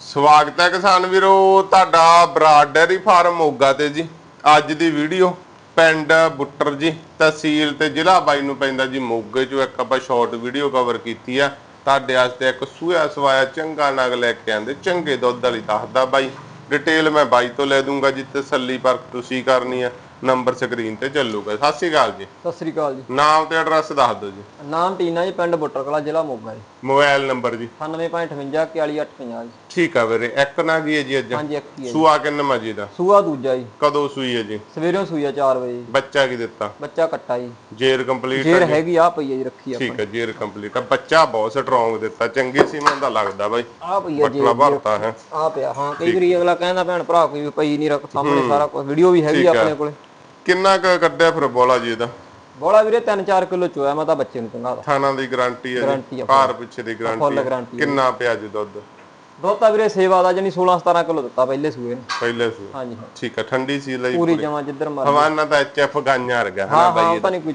ਸਵਾਗਤ ਹੈ ਕਿਸਾਨ ਵੀਰੋ, ਤੁਹਾਡਾ ਬਰਾਡ ਡੈਰੀ ਫਾਰਮ ਮੋਗਾ ਤੇ ਜੀ। ਅੱਜ ਦੀ ਵੀਡੀਓ ਪਿੰਡ ਬੁੱਟਰ ਜੀ, ਤਹਿਸੀਲ ਤੇ ਜ਼ਿਲ੍ਹਾ ਬਾਈ ਨੂੰ ਪੈਂਦਾ ਜੀ, ਮੋਗੇ ਚੋਂ ਇੱਕ ਆਪਾਂ ਸ਼ਾਰਟ ਵੀਡੀਓ ਕਵਰ ਕੀਤੀ ਆ। ਤੁਹਾਡੇ ਵਾਸਤੇ ਇੱਕ ਸੂਆ ਸਵਾਇਆ ਚੰਗਾ ਨਗ ਲੈ ਕੇ ਆਂਦੇ, ਚੰਗੇ ਦੁੱਧ ਵਾਲੀ ਦੱਸਦਾ ਬਾਈ। ਡਿਟੇਲ ਮੈਂ ਬਾਈ ਤੋਂ ਲੈ ਦੂੰਗਾ ਜੀ, ਤਸੱਲੀ ਪਰਖ ਤੁਸੀਂ ਕਰਨੀ ਆ। ਨੰਬਰ ਸਕਰੀਨ ਤੇ ਚੱਲੂਗਾ। ਸਤਿ ਸ਼੍ਰੀ ਅਕਾਲ ਜੀ। ਸਤਿ ਸ੍ਰੀ ਅਕਾਲ ਜੀ। ਨਾਮ ਤੇ ਐਡਰੈਸ ਦੱਸ ਦਿਓ ਜੀ। ਨਾਮ ਟੀਨਾ ਜੀ ਪਿੰਡ ਬੁੱਟਰ ਕਲਾ ਜ਼ਿਲ੍ਹਾ ਮੋਗਾ ਜੀ। ਮੋਬਾਈਲ ਨੰਬਰ ਜੀ। 9858 41850 ਜੀ। ਠੀਕ ਆ ਵੀਰੇ ਇੱਕ ਨਾ ਕੀ ਹੈ ਜੀ ਅੱਜ? ਹਾਂਜੀ ਇੱਕ ਹੀ ਹੈ ਜੀ। ਸੂਆ ਕਿੰਨਾ ਮਜੀ ਦਾ? ਸੂਆ ਦੂਜਾ ਜੀ। ਕਦੋਂ ਸੂਈ ਹੈ ਜੀ? ਸਵੇਰੋਂ ਸੂਈ ਆ 4 ਵਜੇ ਜੀ। ਬੱਚਾ ਕੀ ਦਿੱਤਾ? ਬੱਚਾ ਕੱਟਾ ਜੀ। ਜੇਰ ਕੰਪਲੀਟ ਜੇਰ ਹੈਗੀ? ਆ ਪਈ ਹੈ ਜੀ ਰੱਖੀ ਆ ਠੀਕ ਹੈ ਜੇਰ ਕੰਪਲੀਟ। ਆ ਬੱਚਾ ਬਹੁਤ ਸਟਰੋਂਗ ਦਿੱਤਾ। ਚੰਗੀ ਸੀ ਮੈਨੂੰ ਤਾਂ ਲੱਗਦਾ ਬਾਈ। ਆ ਪਈ ਹੈ ਜੀ। ਪਟਲਾ ਭਰਤਾ ਹੈ। ਆ ਪਿਆ ਹਾਂ ਕਈ ਵਾਰੀ ਅਗਲਾ ਕਹਿੰਦਾ ਭੈਣ ਭਰਾ ਕੋਈ ਵੀ ਪਈ ਨਹੀਂ ਰੱਖ ਸਾਹਮਣੇ ਸਾਰਾ ਕੁਝ ਵੀਡੀਓ ਵੀ ਹੈਗੀ ਆ ਆਪਣੇ ਕੋਲੇ। ਕਿੰਨਾ ਕੁ ਕੱਢਿਆ ਫਿਰ ਬੋਲਾ ਜੀ ਇਹਦਾ? ਬੋਲਾ ਵੀਰੇ 3-4 ਕਿਲੋ ਚੋਇਆ ਮੈਂ ਤਾਂ ਬੱਚੇ ਨੂੰ ਚੰਗਾ ਦਾ ਥਾਣਾ ਦੀ ਗਾਰੰਟੀ ਹੈ ਜੀ ਆ ਭਾਰ ਪਿੱਛੇ ਦੀ ਗਾਰੰਟੀ ਗਾਰੰਟੀ ਕਿੰਨਾ ਪਿਆ ਜੀ ਦੁੱਧ? ਦੁੱਧ ਤਾਂ ਵੀਰੇ ਸੇਵਾ ਦਾ ਜਣੀ 16-17 ਕਿਲੋ ਦਿੱਤਾ ਪਹਿਲੇ ਸੂਏ ਨੇ। ਪਹਿਲੇ ਸੂ ਹਾਂਜੀ ਹਾਂ। ਠੀਕ ਹੈ ਠੰਡੀ ਸੀ ਲਈ ਪੂਰੀ ਜਮਾ ਜਿੱਧਰ ਮਰ ਹਵਾਨਾ ਤਾਂ ਐਚਐਫ ਗਾਈਆਂ ਵਰਗਾ ਹੈ ਨਾ ਹਾਂ ਬਾਈ ਹਾਂ ਤਾਂ ਨਹੀਂ ਕੋਈ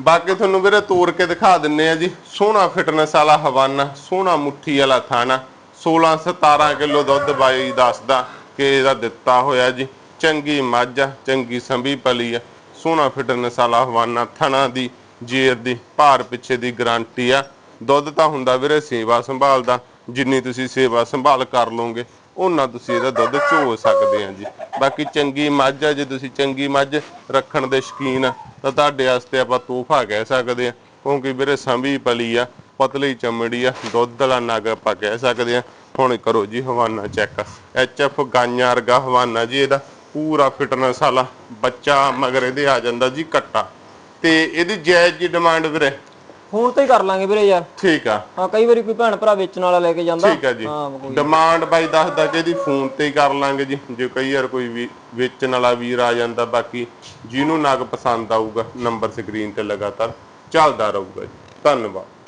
ਬਾਕੀ ਤੁਹਾਨੂੰ ਵੀਰੇ ਤੋੜ ਕੇ ਦਿਖਾ ਦਿੰਨੇ ਆ ਜੀ ਸੋਹਣਾ ਫਿਟਨੈਸ ਵਾਲਾ ਹਵਾਨਾ ਸੋਹਣਾ ਮੁੱਠੀ ਵਾਲਾ ਥਾਣਾ 16 17 ਕਿਲੋ ਦੁੱਧ ਬਾਈ ਦੱਸਦਾ ਕਿ ਇਹਦਾ ਦਿੱਤਾ ਹੋਇਆ ਜੀ। ਚੰਗੀ ਮੱਝ ਆ, ਚੰਗੀ ਸੰਭੀ ਪਲੀ ਆ, ਸੋਹਣਾ ਫਿਟਨੈਸ ਵਾਲਾ ਹਵਾਨਾ ਥਣਾ ਦੀ, ਜੇਰ ਦੀ, ਭਾਰ ਪਿੱਛੇ ਦੀ ਗਾਰੰਟੀ ਆ। ਦੁੱਧ ਤਾਂ ਹੁੰਦਾ ਵੀਰੇ ਸੇਵਾ ਸੰਭਾਲ ਦਾ ਜਿੰਨੀ ਤੁਸੀਂ ਸੇਵਾ ਸੰਭਾਲ ਕਰ ਲਓਗੇ ਉਹਨਾਂ ਤੁਸੀਂ ਇਹਦਾ ਦੁੱਧ ਚੋ ਸਕਦੇ ਆ ਜੀ। ਬਾਕੀ ਚੰਗੀ ਮੱਝ ਆ, ਜੇ ਤੁਸੀਂ ਚੰਗੀ ਮੱਝ ਰੱਖਣ ਦੇ ਸ਼ਕੀਨ ਆ, ਤਾਂ ਤੁਹਾਡੇ ਵਾਸਤੇ ਆਪਾਂ ਤੋਹਫਾ ਕਹਿ ਸਕਦੇ ਆ। ਕਿਉਂਕਿ ਵੀਰੇ ਸੰਭੀ ਪਲੀ ਆ, ਪਤਲੀ ਚਮੜੀ ਆ, ਦੁੱਧ ਵਾਲਾ ਨਗ ਆਪਾਂ ਕਹਿ ਸਕਦੇ ਆ। ਹੁਣ ਕਰੋ ਜੀ ਹਵਾਨਾ ਚੈੱਕ ਐਚਐਫ ਗਾਈਆਂ ਵਰਗਾ ਹਵਾਨਾ ਜੀ ਇਹਦਾ। ਪੂਰਾ ਫਿਟਨੈਸ ਵਾਲਾ ਬੱਚਾ ਮਗਰ ਇਹਦੇ ਆ ਜਾਂਦਾ ਜੀ ਕੱਟਾ। ਤੇ ਇਹਦੀ ਜਾਇਜ਼ ਜੀ ਡਿਮਾਂਡ ਵੀਰੇ? ਫੋਨ ਤੇ ਹੀ ਕਰ ਲਾਂਗੇ ਵੀਰੇ ਯਾਰ। ਠੀਕ ਆ। ਹਾਂ ਕਈ ਵਾਰੀ ਕੋਈ ਭੈਣ ਭਰਾ ਵੇਚਣ ਵਾਲਾ ਲੈ ਕੇ ਜਾਂਦਾ। ਠੀਕ ਆ ਜੀ। ਡਿਮਾਂਡ ਬਾਈ ਦੱਸਦਾ ਕਿ ਇਹਦੀ ਫੋਨ ਤੇ ਹੀ ਕਰ ਲਾਂਗੇ ਜੀ। ਜੇ ਕਈ ਵਾਰ ਕੋਈ ਵੀ ਵੇਚਣ ਵਾਲਾ ਵੀਰ ਆ ਜਾਂਦਾ ਬਾਕੀ ਜਿਹਨੂੰ ਨਗ ਪਸੰਦ ਆਊਗਾ ਨੰਬਰ ਸਕਰੀਨ ਤੇ ਲਗਾਤਾਰ ਚੱਲਦਾ ਰਹੂਗਾ ਜੀ। ਧੰਨਵਾਦ।